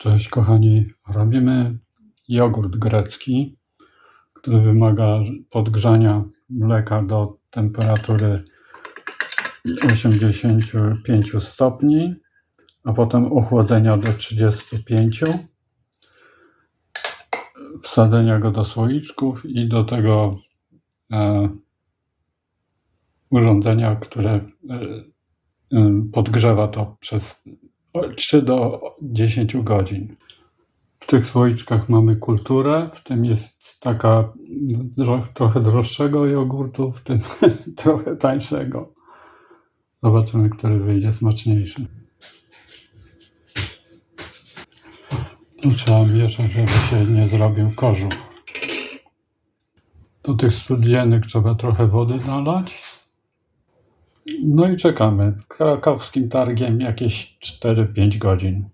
Cześć kochani, robimy jogurt grecki, który wymaga podgrzania mleka do temperatury 85 stopni, a potem ochłodzenia do 35, wsadzenia go do słoiczków i do tego e, urządzenia, które e, podgrzewa to przez 3 do 10 godzin. W tych słoiczkach mamy kulturę, w tym jest taka trochę droższego jogurtu, w tym trochę tańszego. Zobaczymy, który wyjdzie smaczniejszy. Tu trzeba mieszać, żeby się nie zrobił kożuch. Do tych studzienek trzeba trochę wody nalać. No i czekamy. Krakowskim targiem jakieś 4-5 godzin.